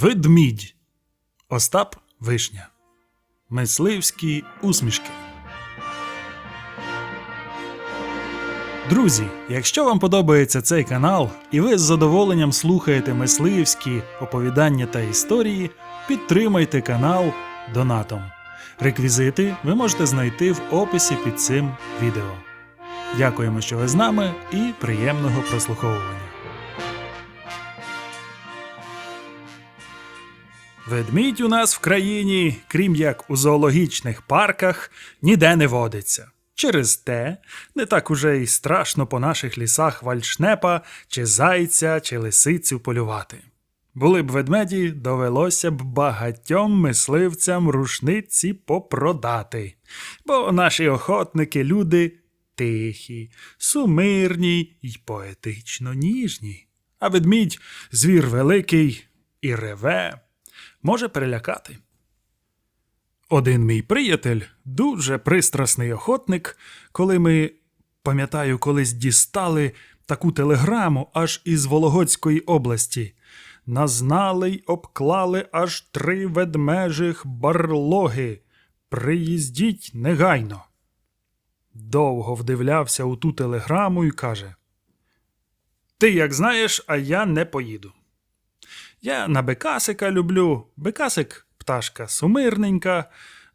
Ведмідь Остап Вишня. Мисливські усмішки. Друзі, якщо вам подобається цей канал і ви з задоволенням слухаєте мисливські оповідання та історії, підтримайте канал донатом. Реквізити ви можете знайти в описі під цим відео. Дякуємо, що ви з нами, і приємного прослуховування. Ведмідь у нас в країні, крім як у зоологічних парках, ніде не водиться. Через те не так уже й страшно по наших лісах вальшнепа, чи зайця, чи лисицю полювати. Були б ведмеді, довелося б багатьом мисливцям рушниці попродати, бо наші охотники люди тихі, сумирні й поетично ніжні. А ведмідь звір великий і реве, може перелякати. Один мій приятель, дуже пристрасний охотник, коли ми, пам'ятаю, колись дістали таку телеграму аж із Вологодської області. Назнали й обклали аж три ведмежих барлоги. Приїздіть негайно. Довго вдивлявся у ту телеграму і каже: Ти як знаєш, а я не поїду. Я на Бекасика люблю. Бекасик пташка сумирненька,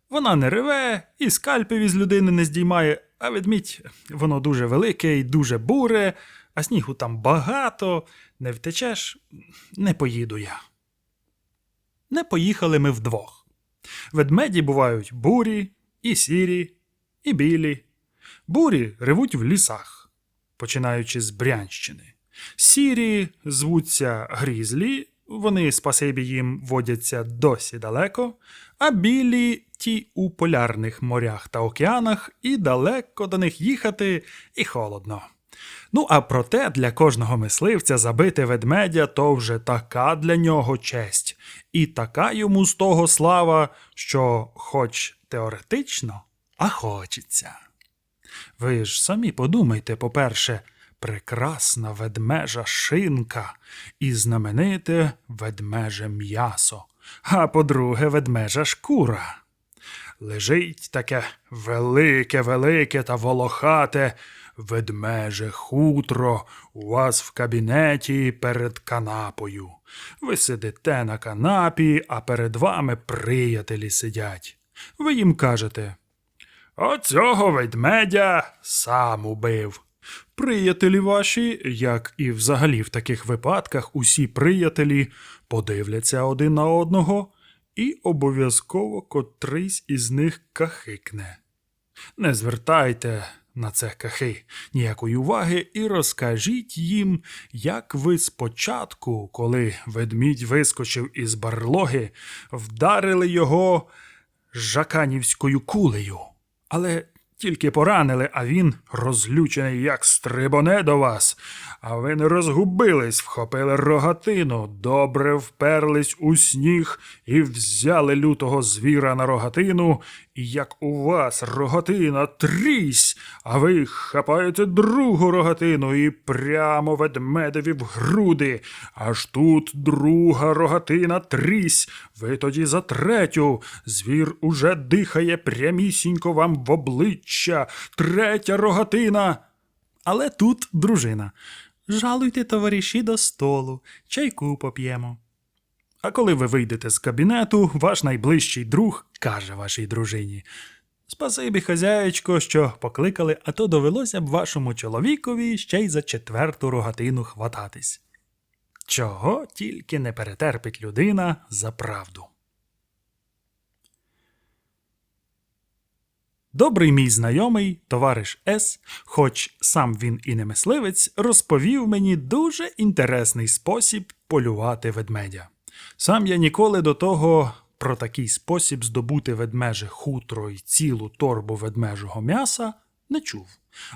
вона не реве і скальпів із людини не здіймає, а ведмідь воно дуже велике і дуже буре, а снігу там багато, не втечеш, не поїду я. Не поїхали ми вдвох. Ведмеді бувають бурі, і сірі, і білі. Бурі ревуть в лісах, починаючи з Брянщини. Сірі звуться грізлі, вони, спасибі їм, водяться досі далеко, а білі ті у полярних морях та океанах, і далеко до них їхати, і холодно. Ну, а проте для кожного мисливця забити ведмедя то вже така для нього честь, і така йому з того слава, що, хоч теоретично, а хочеться. Ви ж самі подумайте, по-перше, прекрасна ведмежа шинка і знамените ведмеже м'ясо, а по-друге, ведмежа шкура. Лежить таке велике, велике та волохате ведмеже хутро у вас в кабінеті перед канапою. Ви сидите на канапі, а перед вами приятелі сидять. Ви їм кажете. Оцього ведмедя сам убив. Приятелі ваші, як і взагалі в таких випадках, усі приятелі подивляться один на одного, і обов'язково котрийсь із них кахикне. Не звертайте на це кахи ніякої уваги і розкажіть їм, як ви спочатку, коли ведмідь вискочив із барлоги, вдарили його жаканівською кулею. Але тільки поранили, а він, розлючений, як стрибоне до вас. А ви не розгубились, вхопили рогатину, добре вперлись у сніг і взяли лютого звіра на рогатину, як у вас рогатина трісь, а ви хапаєте другу рогатину і прямо ведмедеві в груди. Аж тут друга рогатина трісь. Ви тоді за третю. Звір уже дихає прямісінько вам в обличчя. Третя рогатина. Але тут дружина. Жалуйте, товариші, до столу, чайку поп'ємо. А коли ви вийдете з кабінету, ваш найближчий друг каже вашій дружині. Спасибі, хазяєчко, що покликали, а то довелося б вашому чоловікові ще й за четверту рогатину хвататись. Чого тільки не перетерпить людина за правду. Добрий мій знайомий, товариш С, хоч сам він і не мисливець, розповів мені дуже інтересний спосіб полювати ведмедя. Сам я ніколи до того про такий спосіб здобути ведмеже хутро і цілу торбу ведмежого м'яса не чув.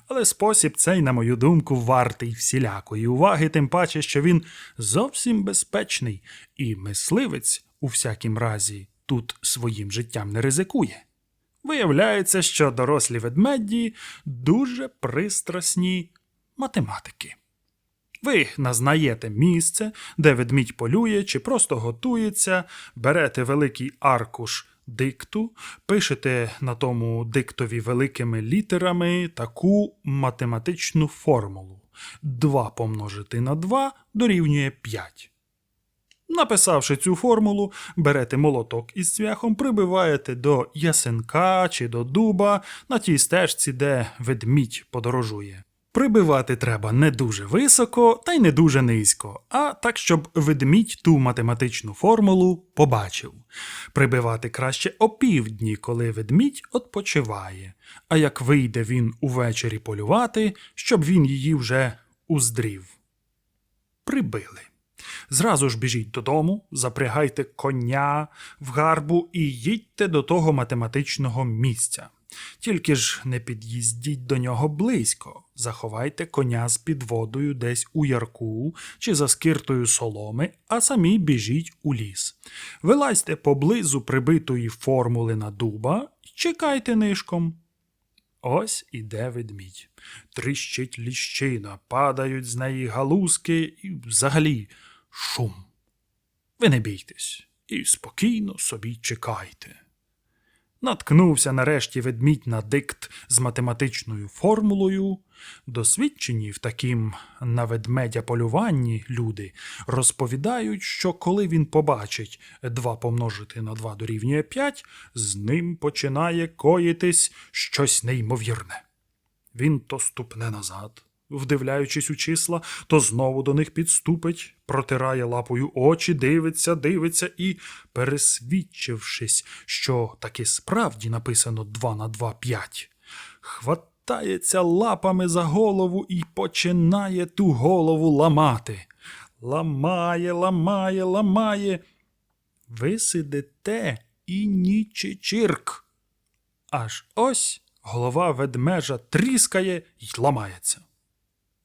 Але спосіб цей, на мою думку, вартий всілякої уваги, тим паче, що він зовсім безпечний, і мисливець, у всякім разі, тут своїм життям не ризикує. Виявляється, що дорослі ведмеді дуже пристрасні математики. Ви назнаєте місце, де ведмідь полює чи просто готується, берете великий аркуш дикту, пишете на тому диктові великими літерами таку математичну формулу. 2 помножити на 2 дорівнює 5. Написавши цю формулу, берете молоток із цвяхом, прибиваєте до ясенка чи до дуба на тій стежці, де ведмідь подорожує. Прибивати треба не дуже високо та й не дуже низько, а так, щоб ведмідь ту математичну формулу побачив. Прибивати краще опівдні, коли ведмідь відпочиває, а як вийде він увечері полювати, щоб він її вже уздрів. Прибили. Зразу ж біжіть додому, запрягайте коня в гарбу і їдьте до того математичного місця. Тільки ж не під'їздіть до нього близько, заховайте коня з підводою десь у ярку чи за скиртою соломи, а самі біжіть у ліс. Вилазьте поблизу прибитої формули на дуба і чекайте нишком. Ось іде ведмідь. Тріщить ліщина, падають з неї галузки і взагалі шум. Ви не бійтесь і спокійно собі чекайте. Наткнувся нарешті ведмідь на дикт з математичною формулою. Досвідчені в таким на ведмедя полюванні люди розповідають, що коли він побачить 2 помножити на 2 дорівнює 5, з ним починає коїтись щось неймовірне. Він то ступне назад, вдивляючись у числа, то знову до них підступить, протирає лапою очі, дивиться, дивиться і, пересвідчившись, що таки справді написано 2 на 2 5, хватається лапами за голову і починає ту голову ламати. Ламає, ламає, ламає. Ви сидите і нічичірк. Аж ось голова ведмежа тріскає й ламається.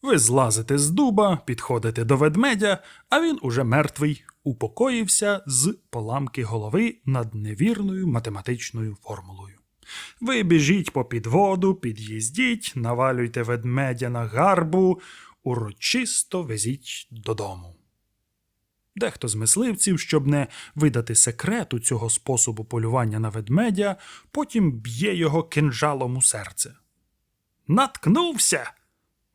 Ви злазите з дуба, підходите до ведмедя, а він уже мертвий, упокоївся з поламки голови над невірною математичною формулою. Ви біжіть по підводу, під'їздіть, навалюйте ведмедя на гарбу, урочисто везіть додому. Дехто з мисливців, щоб не видати секрету цього способу полювання на ведмедя, потім б'є його кинжалом у серце. Наткнувся,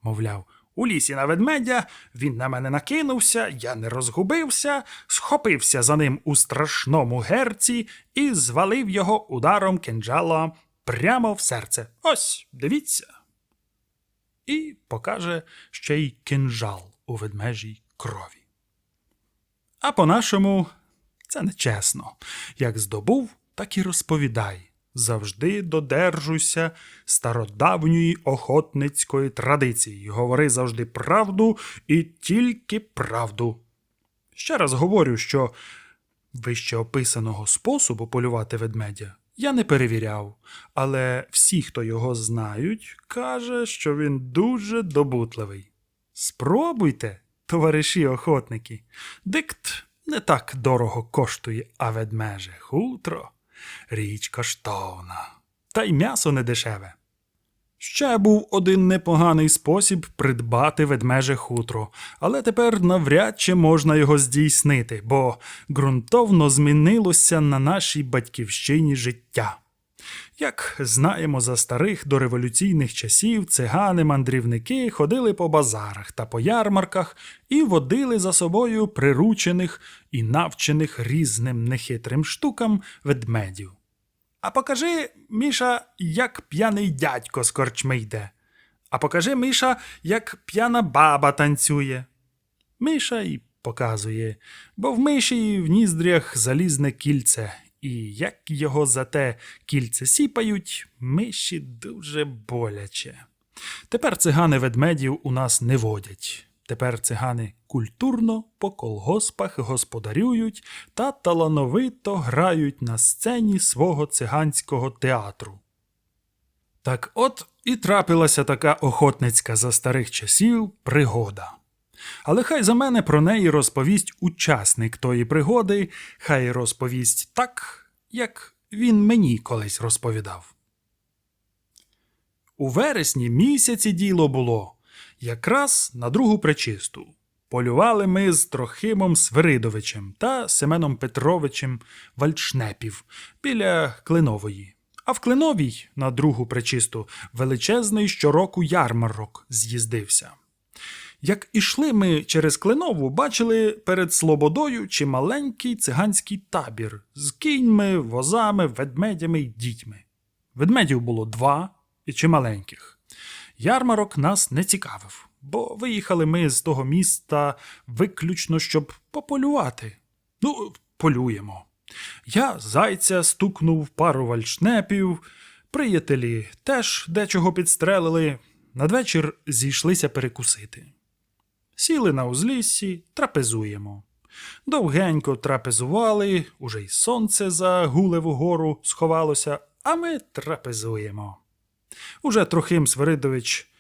мовляв, у лісі на ведмедя, він на мене накинувся, я не розгубився, схопився за ним у страшному герці і звалив його ударом кинджала прямо в серце. Ось, дивіться. І покаже ще й кинжал у ведмежій крові. А по-нашому це нечесно. Як здобув, так і розповідай. Завжди додержуйся стародавньої охотницької традиції. Говори завжди правду і тільки правду. Ще раз говорю, що вище описаного способу полювати ведмедя я не перевіряв, але всі, хто його знають, каже, що він дуже добутливий. Спробуйте, товариші охотники. Дикт не так дорого коштує, а ведмеже хутро. Річ коштовна. Та й м'ясо не дешеве. Ще був один непоганий спосіб придбати ведмеже хутро, але тепер навряд чи можна його здійснити, бо ґрунтовно змінилося на нашій батьківщині життя. Як знаємо, за старих дореволюційних часів цигани-мандрівники ходили по базарах та по ярмарках і водили за собою приручених і навчених різним нехитрим штукам ведмедів. А покажи, Міша, як п'яний дядько з корчми йде. А покажи, Міша, як п'яна баба танцює. Миша й показує, бо в миші в ніздрях залізне кільце, і як його за те кільце сіпають, миші дуже боляче. Тепер цигани ведмедів у нас не водять. Тепер цигани культурно по колгоспах господарюють та талановито грають на сцені свого циганського театру. Так от і трапилася така охотницька за старих часів пригода. Але хай за мене про неї розповість учасник тої пригоди, хай розповість так, як він мені колись розповідав. У вересні місяці діло було. Якраз на другу причисту. Полювали ми з Трохимом Свиридовичем та Семеном Петровичем Вальшнепів біля Клинової. А в Клиновій на другу причисту величезний щороку ярмарок з'їздився. Як ішли ми через Клинову, бачили перед Слободою чималенький циганський табір з кіньми, возами, ведмедями й дітьми. Ведмедів було два і чималеньких. Ярмарок нас не цікавив, бо виїхали ми з того міста виключно, щоб пополювати. Ну, полюємо. Я зайця стукнув пару вальшнепів, приятелі теж дечого підстрелили. Надвечір зійшлися перекусити. Сіли на узліссі, трапезуємо. Довгенько трапезували, уже й сонце за Гулеву гору сховалося, а ми трапезуємо. Уже Трохим Свиридович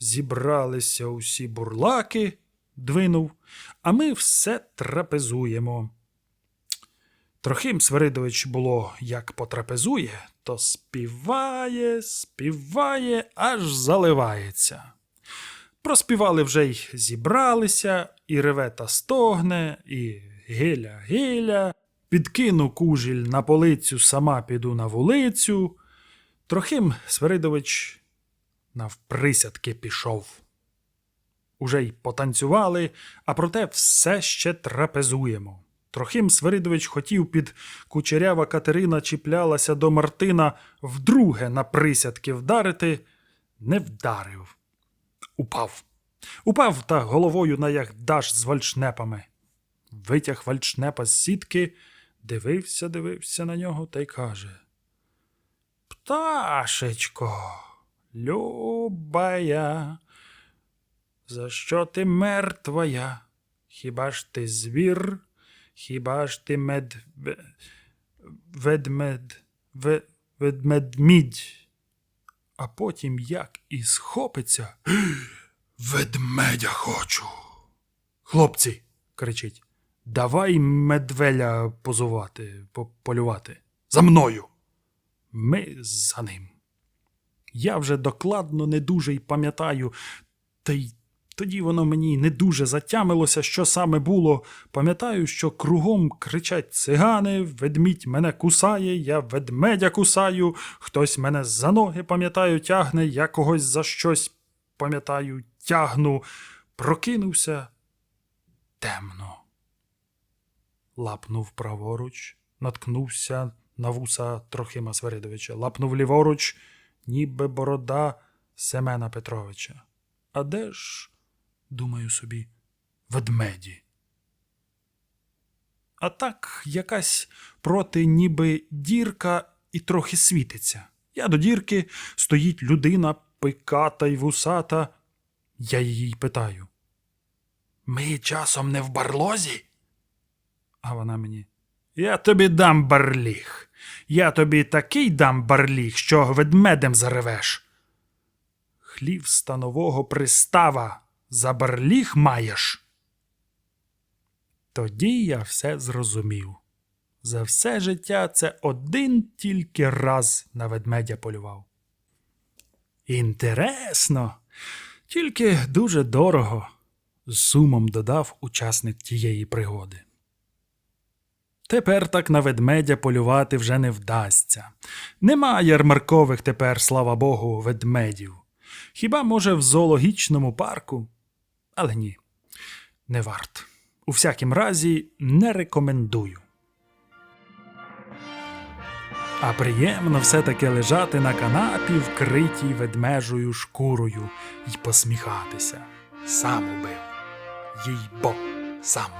зібралися усі бурлаки, двинув, а ми все трапезуємо. Трохим Свиридович було як потрапезує, то співає, співає, аж заливається. Проспівали вже й зібралися, і реве та стогне, і гиля, гиля. Підкину кужіль на полицю, сама піду на вулицю. Трохим Свиридович навприсядки пішов. Уже й потанцювали, а проте все ще трапезуємо. Трохим Свиридович хотів під кучерява Катерина чіплялася до Мартина вдруге на присядки вдарити, не вдарив. Упав. Упав та головою на яхдаш з вальшнепами. Витяг вальшнепа з сітки, дивився, дивився на нього та й каже. Пташечко, любая, за що ти мертвая? Хіба ж ти звір? Хіба ж ти мед... ведмед... ведмедмідь? А потім як і схопиться. Ведмедя хочу. Хлопці, кричить, давай медвеля позувати, по- полювати. За мною. Ми за ним. Я вже докладно не дуже й пам'ятаю, та й тоді воно мені не дуже затямилося, що саме було. Пам'ятаю, що кругом кричать цигани, ведмідь мене кусає, я ведмедя кусаю, хтось мене за ноги, пам'ятаю, тягне, я когось за щось, пам'ятаю, тягну. Прокинувся темно. Лапнув праворуч, наткнувся на вуса Трохима Сверидовича, лапнув ліворуч, ніби борода Семена Петровича. А де ж, думаю собі, ведмеді? А так якась проти ніби дірка і трохи світиться. Я до дірки стоїть людина пиката й вусата. Я її питаю. Ми часом не в барлозі? А вона мені. Я тобі дам барліг. Я тобі такий дам барліг, що ведмедем заревеш. Хлів станового пристава за барліг маєш. Тоді я все зрозумів. За все життя це один тільки раз на ведмедя полював. Інтересно, тільки дуже дорого, з сумом додав учасник тієї пригоди. Тепер так на ведмедя полювати вже не вдасться. Нема ярмаркових тепер, слава Богу, ведмедів. Хіба, може, в зоологічному парку? Але ні, не варт. У всякім разі, не рекомендую. А приємно все-таки лежати на канапі, вкритій ведмежою шкурою, і посміхатися. Сам убив. Їй бо, сам.